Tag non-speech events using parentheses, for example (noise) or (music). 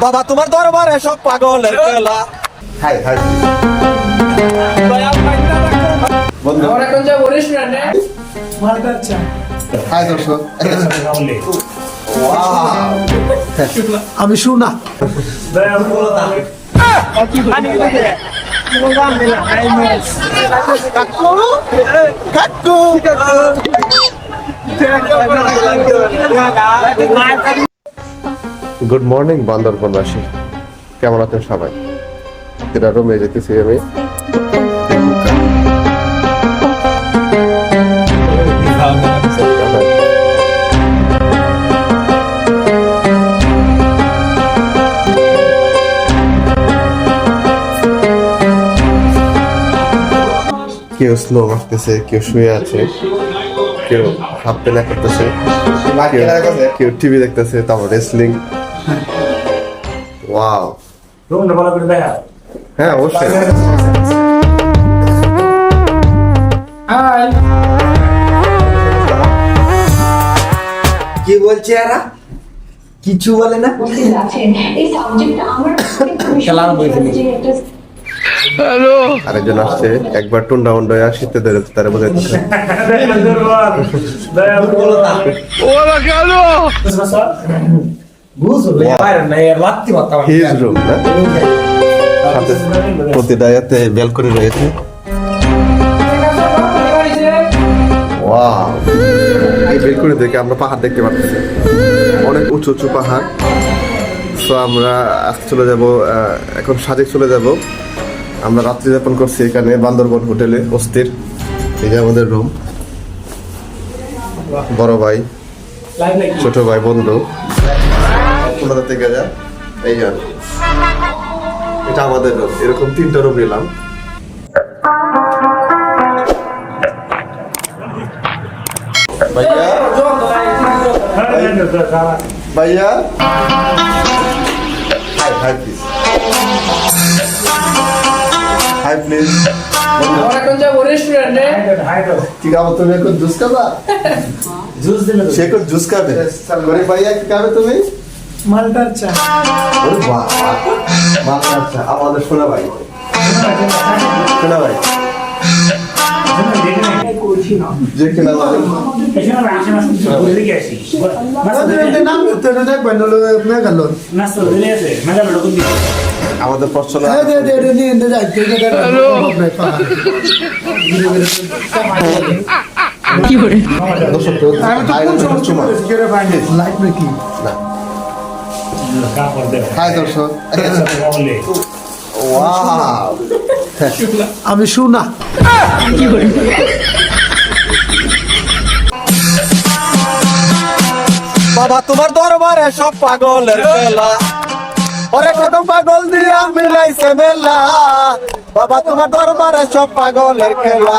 বাবা তোমার দরবারে সব পাগলের খেলা। Hi hi. বন্ধু। আমরা দর্শক। আমি শুনা। কাকু। গুড মর্নিং বান্দরবনবাসী কেমন আছেন সবাই? এরা রুমে যেতেছি আমি। কেউ স্লো মারতেছে কেউ শুয়ে আছে কেউ হাফ পেনা করতেছে কেউ টিভি দেখতেছে তারপর রেসলিং ওয়াও রুমটা ভালো করে দেখা হ্যাঁ অবশ্যই হাই কি বলছে এরা কিছু বলে না থেকে। আরেকজন আসছে একবার টুন্ডা উন্ডা শীতে ধরে তারা প্রতিটা ব্যালকনি রয়েছে এই বেলকনি থেকে আমরা পাহাড় দেখতে পাচ্ছি অনেক উঁচু উঁচু পাহাড় তো আমরা আজকে চলে যাব এখন সাজেক চলে যাব আমরা রাত্রি যাপন করছি এখানে বান্দরবন হোটেলে অস্থির এই যে আমাদের রুম বড় ভাই ছোট ভাই বন্ধু কোথা থেকে যা এই আর এটা আমাদের রুম এরকম তিনটা রুম নিলাম। ভাইয়া? ভাইয়া? Hi hi please hi please আমরা এখন যাব রেস্টুরেন্টে কি খাব তুমি এখন জুস খাবা? (laughs) জুস দিলে সে এখন জুস খাবে। ভাইয়া কি খাবে তুমি? মালটার চা ওরে বাহ বাহ আচ্ছা আমাদের শোনা ভাই শোনা ভাই যে কিনা আমাদের পছন্দ হ্যাঁ দে দে নিয়ে এনে যাই তুই হ্যালো আমি তো কোন করে নাকি হাই দর্শক। আমি শুনা বাবা তোমার দরবারে সব পাগলের খেলা ওরে কত পাগল দিয়া মিলাইছে মেলা। বাবা তোমার দরবারে সব পাগলের খেলা।